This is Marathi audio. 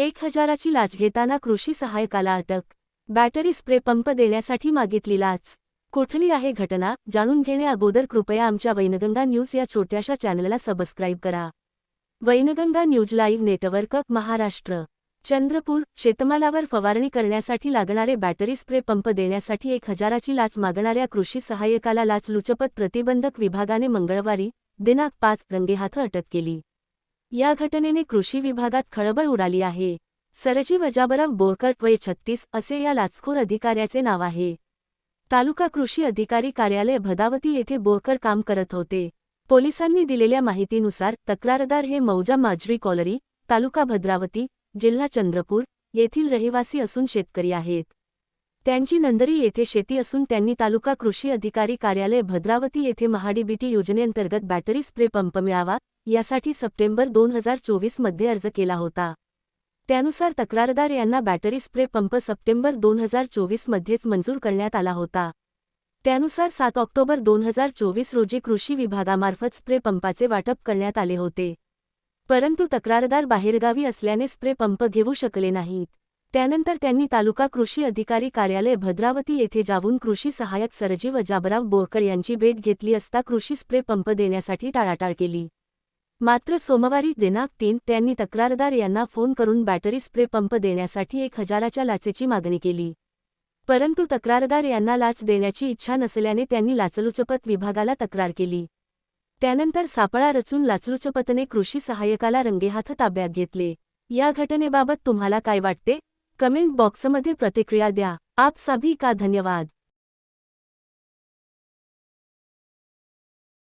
एक हजाराची लाच घेताना कृषी सहाय्यकाला अटक. बॅटरी स्प्रे पंप देण्यासाठी मागितली लाच. कुठली आहे घटना? जाणून घेणे अगोदर कृपया आमच्या वैनगंगा न्यूज या छोट्याशा चॅनलला सबस्क्राईब करा. Wainganga news live network Maharashtra. Chandrapur शेतमालावर फवारणी करण्यासाठी लागणारे बॅटरी स्प्रे पंप देण्यासाठी एक हजाराची लाच मागणाऱ्या कृषी सहाय्यकाला लाचलुचपत प्रतिबंधक विभागाने मंगळवारी दिनांक पाच रंगेहाथ अटक केली. या घटनेने कृषी विभागात खळबळ उडाली आहे. सरजी वजाबराव बोरकर वय छत्तीस असे या लाचखोर अधिकाऱ्याचे नाव आहे. तालुका कृषी अधिकारी कार्यालय भदावती येथे बोरकर काम करत होते. पोलिसांनी दिलेल्या माहितीनुसार तक्रारदार हे मौजा माजरी कॉलरी तालुका भद्रावती जिल्हा चंद्रपूर येथील रहिवासी असून शेतकरी आहेत. त्यांची नंदरी येथे शेती असून त्यांनी तालुका कृषी अधिकारी कार्यालय भद्रावती येथे महाडीबीटी योजनेअंतर्गत बॅटरी स्प्रे पंप मिळावा यासाठी सप्टेंबर दोन हजार चोवीसमध्ये अर्ज केला होता. त्यानुसार तक्रारदार यांना बॅटरी स्प्रे पंप सप्टेंबर दोन हजार चोवीसमध्येच मंजूर करण्यात आला होता. त्यानुसार सात ऑक्टोबर दोन हजार चोवीस रोजी कृषी विभागामार्फत स्प्रे पंपाचे वाटप करण्यात आले होते. परंतु तक्रारदार बाहेरगावी असल्याने स्प्रे पंप घेऊ शकले नाहीत. त्यानंतर त्यांनी तालुका कृषी अधिकारी कार्यालय भद्रावती येथे जाऊन कृषी सहाय्यक सरजीव जाबराव बोरकर यांची भेट घेतली असता कृषी स्प्रे पंप देण्यासाठी टाळाटाळ केली. मात्र सोमवारी दिनांक तीन त्यांनी तक्रारदार यांना फोन करून बॅटरी स्प्रे पंप देण्यासाठी एक हजाराच्या लाचेची मागणी केली. परंतु तक्रारदार यांना लाच देण्याची इच्छा नसल्याने त्यांनी लाचलुचपत विभागाला तक्रार केली. त्यानंतर सापळा रचून लाचलुचपतने कृषी सहाय्यकाला रंगेहाथ ताब्यात घेतले. या घटनेबाबत तुम्हाला काय वाटते? कमेंट बॉक्समध्ये प्रतिक्रिया द्या. आप सभी का धन्यवाद.